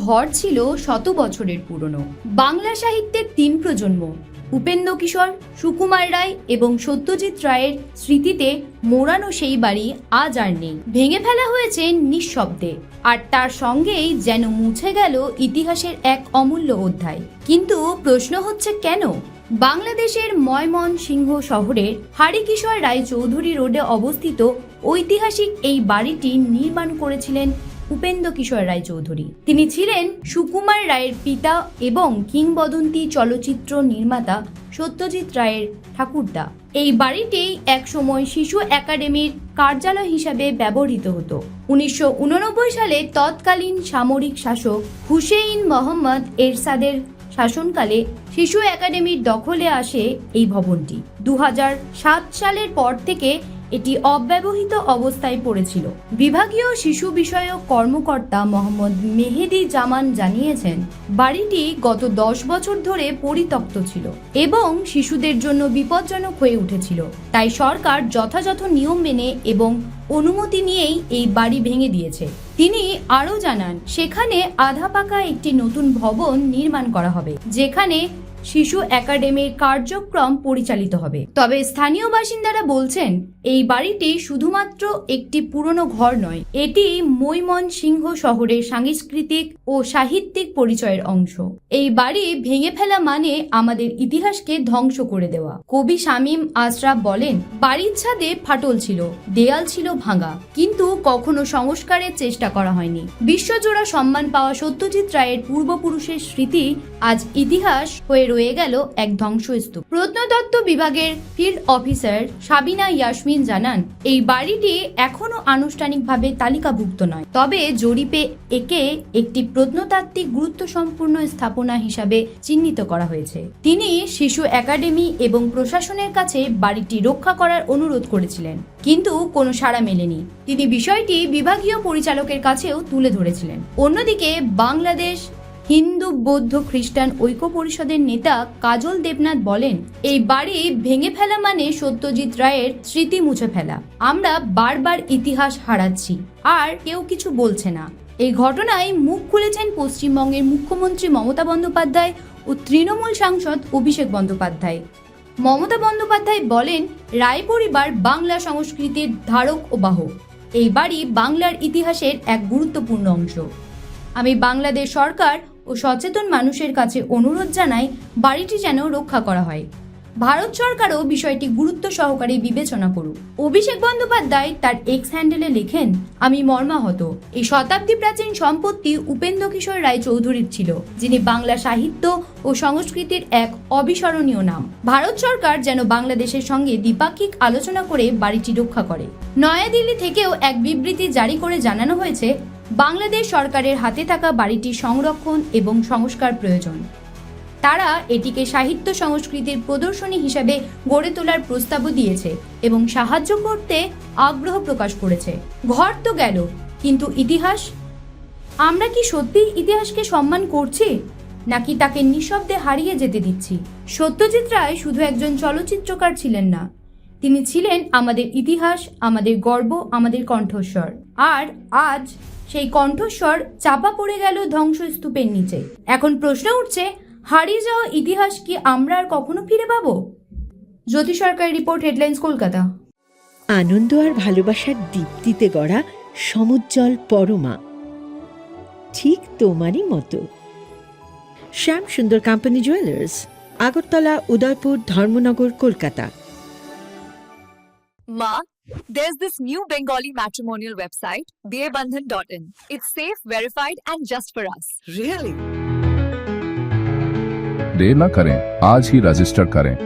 ঘর ছিল শত বছরের পুরনো। বাংলা সাহিত্যের তিন প্রজন্ম, উপেন্দ্র কিশোর, সুকুমার রায় এবং সত্যজিৎ রায়ের স্মৃতিতে মোড়ানো সেই বাড়ি আজ আর নেই। ভেঙে ফেলা হয়েছে নিঃশব্দে, আর তার সঙ্গেই যেন মুছে গেল ইতিহাসের এক অমূল্য অধ্যায়। কিন্তু প্রশ্ন হচ্ছে কেন? বাংলাদেশের ময়মনসিংহ শহরের হারিকিশোর রায় চৌধুরী রোডে অবস্থিত ঐতিহাসিক এই বাড়িটি নির্মাণ করেছিলেন উপেন্দ্র কিশোর রায় চৌধুরী তিনি ছিলেন সুকুমার রায়ের পিতা এবং কিংবদন্তি চলচ্চিত্র নির্মাতা সত্যজিৎ রায়ের ঠাকুরদা। এই বাড়িটি একসময় শিশু একাডেমির কার্যালয় হিসাবে ব্যবহৃত হতো। উনিশশো উননব্বই সালে তৎকালীন সামরিক শাসক হুসেইন মোহাম্মদ এরশাদের শাসনকালে শিশু একাডেমির দখলে আসে এই ভবনটি। দু হাজার সাত সালের পর থেকে এটি অব্যবহৃত অবস্থায় পড়েছিল। বিভাগীয় শিশু বিষয়ক কর্মকর্তা মোহাম্মদ মেহেদি জামান জানিয়েছেন, বাড়িটি গত দশ বছর ধরে পরিত্যক্ত ছিল এবং শিশুদের জন্য বিপজ্জনক হয়ে উঠেছিল। তাই সরকার যথাযথ নিয়ম মেনে এবং অনুমতি নিয়েই এই বাড়ি ভেঙে দিয়েছে। তিনি আরও জানান, সেখানে আধা পাকা একটি নতুন ভবন নির্মাণ করা হবে, যেখানে শিশু একাডেমির কার্যক্রম পরিচালিত হবে। তবে স্থানীয় বাসিন্দারা বলছেন, এই বাড়িটি শুধুমাত্র একটি পুরনো ঘর নয়, এটি মৈমনসিংহ শহরের সাংস্কৃতিক ও সাহিত্যিক পরিচয়ের অংশ। এই বাড়ি ভেঙে ফেলা মানে আমাদের ইতিহাসকে ধ্বংস করে দেওয়া। কবি শামীম আশরাফ বলেন, বাড়ির ছাদে ফাটল ছিল, দেয়াল ছিল ভাঙা, কিন্তু কখনো সংস্কারের চেষ্টা করা হয়নি। বিশ্বজোড়া সম্মান পাওয়া সত্যজিৎ রায়ের পূর্বপুরুষের স্মৃতি আজ ইতিহাস হয়ে রয়ে গেল এক ধ্বংসস্তূপ। প্রত্নতত্ত্ব বিভাগের ফিল্ড অফিসার সাবিনা ইয়াসমিন জানান, এই বাড়িটি এখনও আনুষ্ঠানিকভাবে তালিকাভুক্ত নয়। তবে জরিপে একে একটি প্রত্নতাত্ত্বিক গুরুত্ব সম্পূর্ণ স্থাপনা হিসাবে চিহ্নিত করা হয়েছে। তিনি শিশু একাডেমি এবং প্রশাসনের কাছে বাড়িটি রক্ষা করার অনুরোধ করেছিলেন, কিন্তু কোনো সাড়া মেলেনি। তিনি বিষয়টি বিভাগীয় পরিচালকের কাছেও তুলে ধরেছিলেন। অন্যদিকে বাংলাদেশ হিন্দু, বৌদ্ধ, খ্রিস্টান ঐক্য পরিষদের নেতা কাজল দেবনাথ বলেন, এই বাড়ি ভেঙে ফেলা মানে সত্যজিৎ রায়ের স্মৃতি মুছে ফেলা। আমরা বারবার ইতিহাস হারাচ্ছি, আর কেউ কিছু বলছে না। এই ঘটনায় মুখ খুলেছেন পশ্চিমবঙ্গের মুখ্যমন্ত্রী মমতা বন্দ্যোপাধ্যায় ও তৃণমূল সাংসদ অভিষেক বন্দ্যোপাধ্যায়। মমতা বন্দ্যোপাধ্যায় বলেন, রায় পরিবার বাংলা সংস্কৃতির ধারক ও বাহক। এই বাড়ি বাংলার ইতিহাসের এক গুরুত্বপূর্ণ অংশ। আমি বাংলাদেশ সরকার ও সচেতন মানুষের কাছে অনুরোধ জানায় বাড়িটি যেন রক্ষা করা হয়। ভারত সরকারও বিষয়টি গুরুত্ব সহকারে বিবেচনা করুক। অভিষেক বন্দ্যোপাধ্যায় তার এক্স হ্যান্ডেলে লেখেন, আমি মর্মাহত। এই শতাব্দী প্রাচীন সম্পত্তি উপেন্দ্র কিশোর রায় চৌধুরীর ছিল, যিনি বাংলা সাহিত্য ও সংস্কৃতির এক অবিস্মরণীয় নাম। ভারত সরকার যেন বাংলাদেশের সঙ্গে দ্বিপাক্ষিক আলোচনা করে বাড়িটি রক্ষা করে। নয়াদিল্লি থেকেও এক বিবৃতি জারি করে জানানো হয়েছে বাংলাদেশ সরকারের হাতে থাকা বাড়িটি সংরক্ষণ এবং সংস্কার প্রয়োজন। তারা এটিকে সাহিত্য সংস্কৃতির প্রদর্শনী হিসাবে গড়ে তোলার প্রস্তাবও দিয়েছে এবং সাহায্য করতে আগ্রহ প্রকাশ করেছে। ঘর তো গেল, কিন্তু ইতিহাস? আমরা কি সত্যিই ইতিহাসকে সম্মান করছি? নাকি তাকে নিঃশব্দে হারিয়ে যেতে দিচ্ছি? সত্যজিৎ রায় শুধু একজন চলচ্চিত্রকার ছিলেন না তিনি ছিলেন আমাদের ইতিহাস, আমাদের গর্ব, আমাদের কণ্ঠস্বর। আর আজ সেই কণ্ঠস্বর চাপা পড়ে গেল ধ্বংসস্তূপের নিচে। এখন প্রশ্ন উঠছে, হারিয়ে যাওয়া ইতিহাস কি আমরা আর কখনো ফিরে পাবো? Jyoti Sarkar report, headlines, Kolkata. আনন্দ আর ভালোবাসার দীপ্তিতে গড়া সমুজ্জ্বল পরমা। ঠিক তোমারই মতো। Shyam Sundar company jewellers Agartala, Udaipur, Dharmanagar, Kolkata. Ma, there's this new Bengali matrimonial website, dearbandhan.in. It's safe, verified, and just for us. Really? देर न करें आज ही रजिस्टर करें